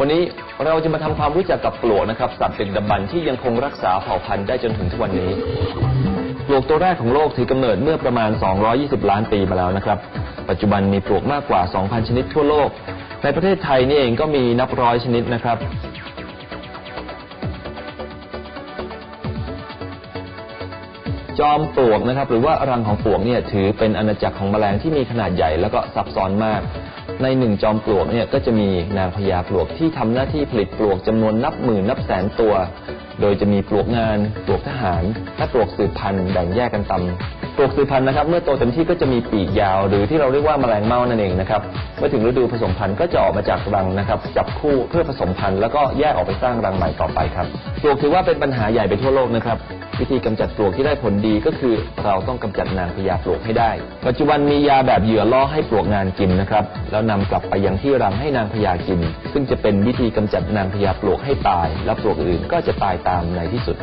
วันนี้เราจะมาทำความรู้จักกับปลวกนะครับ สัตว์ดึกดำบรรพ์ที่ยังคงรักษาเผ่าพันธุ์ได้จนถึงทุกวันนี้ ปลวกตัวแรกของโลกถือกำเนิดเมื่อประมาณ 220 ล้านปีมาแล้วนะครับ ปัจจุบันมีปลวกมากกว่า 2,000 ชนิดทั่วโลก ในประเทศไทยนี่เองก็มีนับร้อยชนิดนะครับจอมปลวกนะครับหรือว่ารังของปลวกเนี่ยถือเป็นอาณาจักรของแมลงที่มีขนาดใหญ่แล้วก็ซับซ้อนมาก ในหนึ่งจอมปลวกเนี่ยก็จะมีนางพญาปลวกที่ทำหน้าที่ผลิตปลวกจำนวนนับหมื่นนับแสนตัว โดยจะมีปลวกงานปลวกทหารและปลวกสืบพันธุ์แบ่งแยกกันตามปลวกสืบพันธุ์นะครับ เมื่อโตเต็มที่ก็จะมีปีกยาว หรือที่เราเรียกว่าแมลงเม่านั่นเองนะครับเมื่อถึงฤดูผสมพันธุ์ก็จะออกมาจากรังนะครับ จับคู่เพื่อผสมพันธุ์แล้วก็แยกออกไปสร้างรังใหม่ต่อไปครับปลวกถือว่าเป็นปัญหาใหญ่ไปทั่วโลกนะครับ วิธีกำจัดปลวกที่ได้ผลดีก็คือ เราต้องกำจัดนางพญาปลวกให้ได้ ปัจจุบันมียาแบบเหยื่อล่อให้ปลวกงานกินนะครับ แล้วนำกลับไปยังที่รังให้นางพญากิน ซึ่งจะเป็นวิธีกำจัดนางพญาปลวกให้ตาย และปลวกอื่นก็จะตายตามในที่สุด